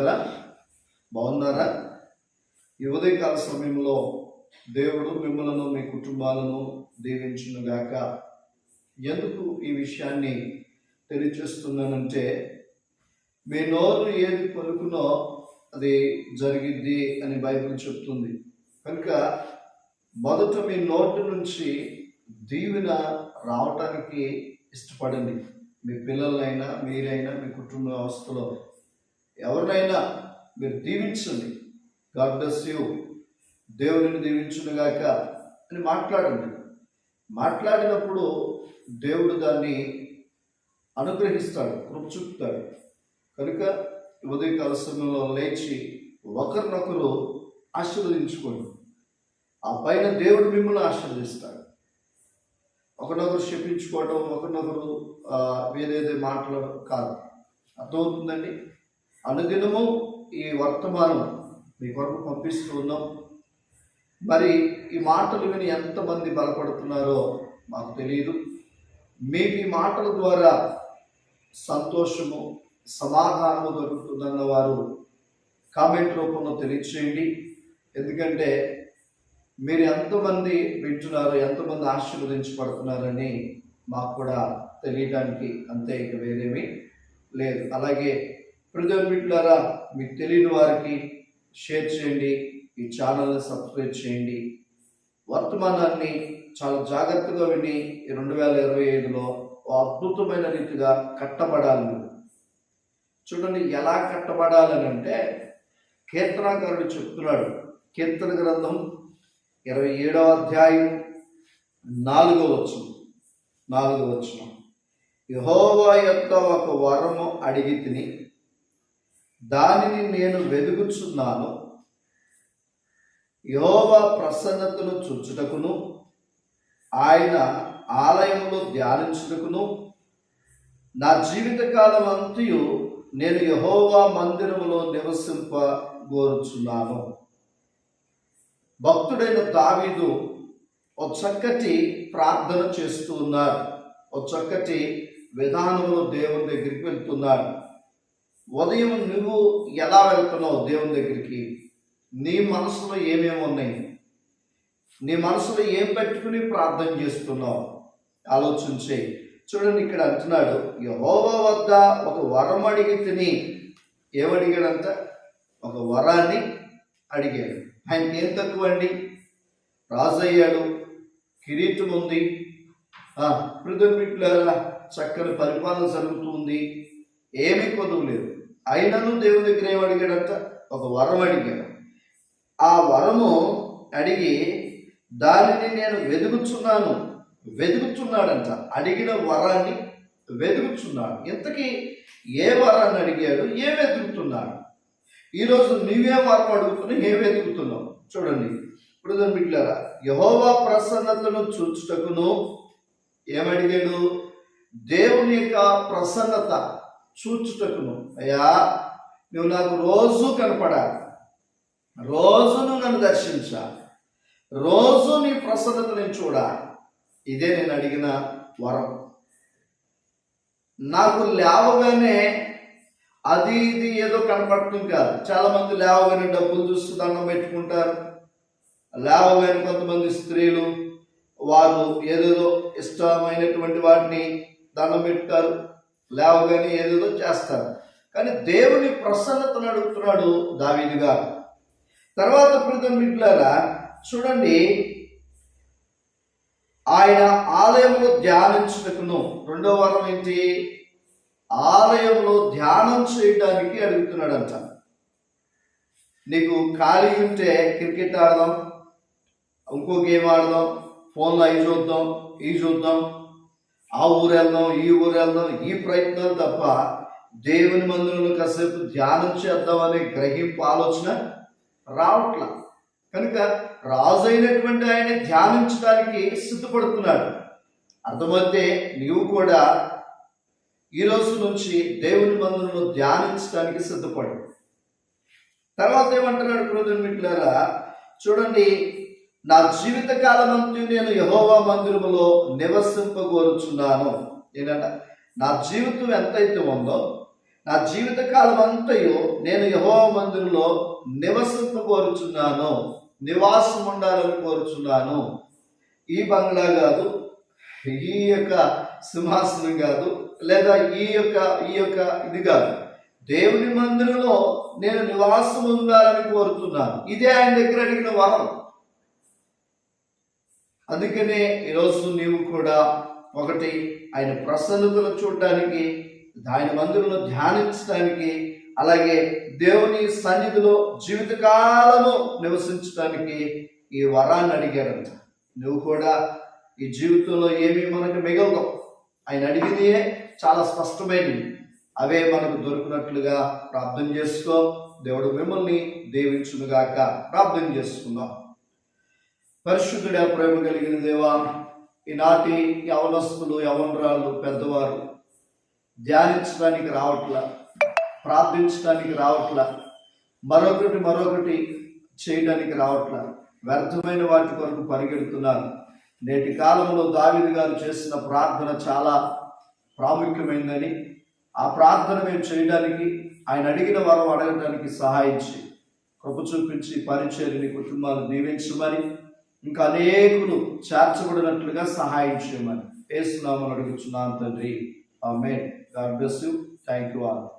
కదా? బాగున్నారా? ఈ ఉదయకాల సమయంలో దేవుడు మిమ్మలను మీ కుటుంబాలను దీవించునుగాక ఎందుకు ఈ విషయాన్ని తెలియచేస్తున్నానంటే మీ నోరు ఏది పలుకునో అది జరిగిద్ది అని బైబిల్ చెప్తుంది. కనుక మొదట మీ నోటి నుంచి దీవెన రావటానికి ఇష్టపడండి. మీ పిల్లలైనా మీరైనా మీ కుటుంబ వ్యవస్థలో ఎవరినైనా మీరు దీవించండి. గాడ్ బ్లెస్ యూ దేవుడిని దీవించునుగాక అని మాట్లాడండి. మాట్లాడినప్పుడు దేవుడు దాన్ని అనుగ్రహిస్తాడు కృప చూపుతాడు. కనుక ఉదయకాల సమయంలో లేచి ఒకరినొకరు ఆశీర్వదించుకోండి. ఆ పైన దేవుడు మిమ్మల్ని ఆశీర్వదిస్తాడు. ఒకరినొకరు శపించుకోవడం ఒకరినొకరు వేరేదే మాటలు కాదు. అర్థమవుతుందండి? అనుదినము ఈ వర్తమానం మీ కొరకు పంపిస్తూ ఉన్నాం మరి ఈ మాటలు విని ఎంతమంది బలపడుతున్నారో మాకు తెలియదు మీకు ఈ మాటల ద్వారా సంతోషము సమాధానము దొరుకుతుందన్న వారు కామెంట్ రూపంలో తెలియచేయండి. ఎందుకంటే మీరు ఎంతమంది వింటున్నారో ఎంతమంది ఆశీర్వదించబడుతున్నారని మాకు కూడా తెలియడానికి అంతే ఇక వేరేమీ లేదు. అలాగే ప్రజల బిడ్డలారా మీకు తెలియని వారికి షేర్ చేయండి ఈ ఛానల్ని సబ్స్క్రైబ్ చేయండి. వర్తమానాన్ని చాలా జాగ్రత్తగా విని ఈ రెండు వేల ఇరవై ఐదులో ఓ అద్భుతమైన రీతిగా కట్టబడాలి. చూడండి ఎలా కట్టబడాలని అంటే కీర్తనాకారుడు చెప్తున్నాడు. కీర్తన గ్రంథం ఇరవై ఏడవ అధ్యాయం నాలుగో వచ్చు నాలుగో వచ్చిన యహోవా యొక్క ఒక వరము అడిగి తిని దానిని నేను వెదుగుచున్నాను. యహోవా ప్రసన్నతను చుచ్చుటకును ఆయన ఆలయంలో ధ్యానించుటకును. నా జీవితకాలం అంతయు నేను యహోవా మందిరములో నివసింప గోరుచున్నాను భక్తుడైన దావీదు ఒక చక్కటి ప్రార్థన చేస్తూ ఉన్నారు ఒక చక్కటి విధానంలో దేవుని దగ్గరికి వెళ్తున్నాడు. ఉదయం నువ్వు ఎలా వెళ్తున్నావు దేవుని దగ్గరికి నీ మనసులో ఏమేమి ఉన్నాయి? నీ మనసులో ఏం పెట్టుకుని ప్రార్థన చేస్తున్నావు? ఆలోచించే చూడండి ఇక్కడ అంటున్నాడు యహోవా వద్ద ఒక వరం అడిగి తిని. ఏమడిగాడంట ఒక వరాన్ని అడిగాడు. ఆయనకి ఏం తక్కువ అండి? రాజు అయ్యాడు కిరీటం ఉంది. పృథ్వీట్లారా చక్కని పరిపాలన జరుగుతుంది ఏమీ కొదవలేదు అయినను దేవుని దగ్గర ఏం అడిగాడంట. ఒక వరం అడిగాడు ఆ వరము అడిగి దానిని నేను వెతుకుచున్నాను వెతుకుతున్నాడంట అడిగిన వరాన్ని వెతుకుతున్నాడు ఇంతకీ ఏ వరాన్ని అడిగాడు? ఏ వెతుకుతున్నాడు ఈరోజు నీవే వరం అడుగుతున్నావు ఏ వెతుకుతున్నావు చూడండి. ఇప్పుడు బిడ్డారా యహోవా ప్రసన్నతను చూచుటకును ఏమడిగాడు? దేవుని యొక్క ప్రసన్నత చూచుటకును. అయ్యా నువ్వు నాకు రోజు కనపడాలి. రోజు నువ్వు నన్ను దర్శించాలి. రోజు నీ ప్రసన్నత నేను చూడాలి. ఇదే నేను అడిగిన వరం. నాకు లేవగానే అది ఇది ఏదో కనపడటం కాదు. చాలామంది లేవగానే డబ్బులు చూస్తూ దండం పెట్టుకుంటారు. లేవగానే కొంతమంది స్త్రీలు వారు ఏదేదో ఇష్టమైనటువంటి వాటిని దండం పెడతారు లేవగానే ఏదేదో చేస్తారు కానీ దేవుని ప్రసన్నతను అడుగుతున్నాడు దావీదుగా తర్వాత ప్రీతం మిట్లారా చూడండి. ఆయన ఆలయంలో ధ్యానించుటకును రెండో వారం ఏంటి? ఆలయంలో ధ్యానం చేయడానికి అడుగుతున్నాడంట. నీకు ఖాళీ ఉంటే క్రికెట్ ఆడదాం ఇంకో గేమ్ ఆడదాం ఫోన్లో అవి చూద్దాం ఇవి చూద్దాం ఆ ఊరు వెళ్దాం ఈ ఊరు వెళ్దాం ఈ ప్రయత్నాలు తప్ప దేవుని మందులను కాసేపు ధ్యానం చేద్దాం అనే గ్రహింపు ఆలోచన రావట్లా. కనుక రాజు అయినటువంటి ఆయన ధ్యానించడానికి సిద్ధపడుతున్నాడు. అర్థమైతే నీవు కూడా ఈ రోజు నుంచి దేవుని మందులను ధ్యానించడానికి సిద్ధపడు. తర్వాత ఏమంటున్నాడు క్రోధన్ మిట్లారా చూడండి నా జీవిత కాలమంతా నేను యహోవా మందిరములో నివసింపగోరుచున్నాను. ఏంటంట? నా జీవితం ఎంతైతే ఉందో నా జీవిత కాలం అంతయు నేను యహోవా మందిరంలో నివసింప కోరుచున్నాను నివాసం ఉండాలని కోరుచున్నాను. ఈ బంగ్లా కాదు ఈ యొక్క సింహాసనం కాదు లేదా ఈ యొక్క ఈ యొక్క ఇది కాదు. దేవుని మందిరంలో నేను నివాసం ఉండాలని కోరుతున్నాను. ఇదే ఆయన దగ్గర అడిగిన వరం అందుకనే ఈరోజు నీవు కూడా ఒకటి ఆయన ప్రసన్నతను చూడటానికి ఆయన మందిరంలో ధ్యానించడానికి అలాగే దేవుని సన్నిధిలో జీవితకాలము నివసించడానికి ఈ వరాన్ని అడిగారంట. నువ్వు కూడా ఈ జీవితంలో ఏమీ మనకు మిగలదు ఆయన అడిగినయే చాలా స్పష్టమైనవి అవే మనకు దొరికినట్లుగా ప్రార్థన చేసుకో. దేవుడు మిమ్మల్ని దీవించునుగాక. ప్రార్థన చేసుకుందాం. పరిశుద్ధుడ ప్రేమ కలిగిన దేవా ఈనాటి యవనస్తులు యవనరాళ్ళు పెద్దవారు ధ్యానించడానికి రావట్లా ప్రార్థించడానికి రావట్లా మరొకటి మరొకటి చేయడానికి రావట్లా వ్యర్థమైన వాటి కొరకు పరిగెడుతున్నారు. నేటి కాలంలో దావిది గారు చేసిన ప్రార్థన చాలా ప్రాముఖ్యమైందని ఆ ప్రార్థన మేము చేయడానికి ఆయన అడిగిన వరం అడగడానికి సహాయించి కృప చూపించి పరిచయని కుటుంబాలు దీవించమని ఇంకా అనేకులు చేర్చబడినట్లుగా సహాయం చేయమని. ఏసునామని అడుగుతున్నాను తండ్రి. ఆమె God bless you. Thank you all.